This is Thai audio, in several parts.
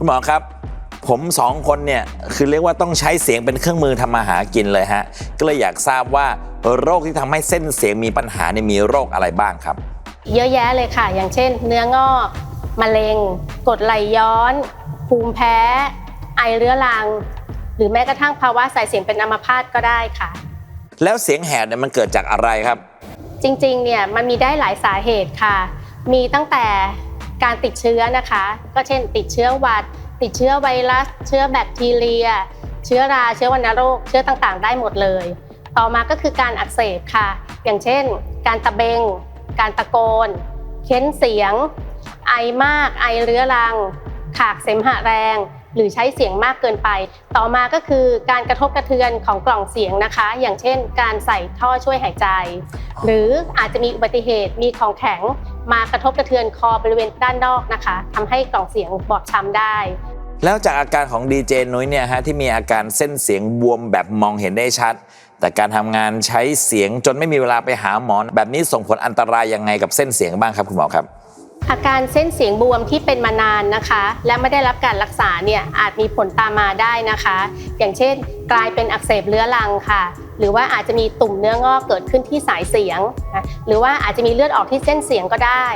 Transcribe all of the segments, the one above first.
คุณหมอครับ ผมสองคนเนี่ยคือเรียกว่าต้องใช้เสียงเป็นเครื่องมือทำมาหากินเลยฮะ ก็เลยอยากทราบว่าโรคที่ทำให้เส้นเสียงมีปัญหาเนี่ยมีโรคอะไรบ้างครับ เยอะแยะเลยค่ะ อย่างเช่น เนื้องอกมะเร็งกรดไหลย้อน ภูมิแพ้ ไอเรื้อรัง หรือแม้กระทั่งภาวะสายเสียงเป็นอัมพาตก็ได้ค่ะ แล้วเสียงแหบเนี่ยมันเกิดจากอะไรครับ จริงๆเนี่ยมันมีได้หลายสาเหตุค่ะ มีตั้งแต่ การติดเชื้อนะคะ ก็เช่น ติดเชื้อหวัด ติดเชื้อไวรัส เชื้อแบคทีเรีย เชื้อราเชื้อวัณโรค เชื้อต่างๆ ได้หมดเลย ต่อมาก็คือการอักเสบค่ะ อย่างเช่น การตะเบง การตะโกน เค้นเสียง ไอมาก ไอเรื้อรัง ขากเสมหะแรง หรือใช้เสียงมากเกินไป ต่อมาก็คือการกระทบกระเทือนของกล่องเสียงนะคะ อย่างเช่น การใส่ท่อช่วยหายใจ หรืออาจจะมีอุบัติเหตุมีของแข็ง มากระทบกระเทือนคอบริเวณด้านนอกนะคะทำให้กล่องเสียงบอบช้ำได้ แล้วจากอาการของดีเจนุ้ยเนี่ยฮะที่มีอาการเส้นเสียงบวมแบบมองเห็นได้ชัด แต่การทำงานใช้เสียงจนไม่มีเวลาไปหาหมอแบบนี้ส่งผลอันตรายยังไงกับเส้นเสียงบ้างครับคุณหมอครับอาการเส้นเสียงบวมที่เป็นมานานนะคะ และไม่ได้รับการรักษาเนี่ยอาจมีผลตามมาได้นะคะ อย่างเช่น กลายเป็นอักเสบเรื้อรังค่ะ หรือว่าอาจจะมีตุ่มเนื้องอกเกิดขึ้นที่สายเสียงนะหรือว่าอาจจะมีเลือดออกที่เส้นเสียงก็ได้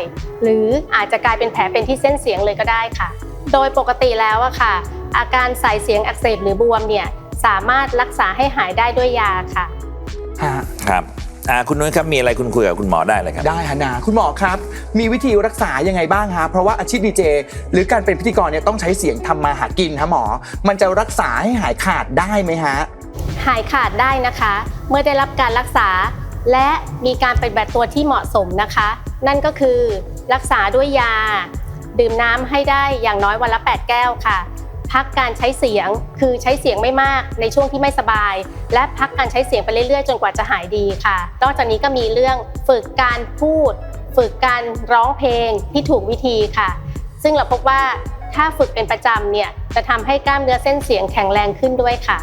หรืออาจจะกลายเป็นแผลเป็นที่เส้นเสียงเลยก็ได้ค่ะ โดยปกติแล้วอะค่ะ อาการสายเสียงอักเสบหรือบวมเนี่ยสามารถรักษาให้หายได้ด้วยยาค่ะฮะครับอ่าคุณนุ้ยครับมีอะไรคุณคุยกับคุณหมอได้เลยครับได้ฮะนาคุณหมอครับ มีวิธีรักษายังไงบ้างฮะเพราะว่าอาชีพดีเจหรือการเป็นพิธีกรเนี่ยต้องใช้เสียงทำมาหากินฮะหมอ มันจะรักษาให้หายขาดได้ไหมฮะ หายขาดได้นะคะ เมื่อได้รับการรักษา และมีการปฏิบัติตัวที่เหมาะสมนะคะ นั่นก็คือรักษาด้วยยา ดื่มน้ำให้ได้อย่างน้อยวันละ 8 แก้วค่ะ พักการใช้เสียงคือใช้เสียงไม่มากในช่วงที่ไม่สบาย และพักการใช้เสียงไปเรื่อยๆ จนกว่าจะหายดีค่ะ นอกจากนี้ก็มีเรื่องฝึกการพูด ฝึกการร้องเพลงที่ถูกวิธีค่ะ ซึ่งเราพบว่าถ้าฝึกเป็นประจำเนี่ยจะทำให้กล้ามเนื้อเส้นเสียงแข็งแรงขึ้นด้วยค่ะ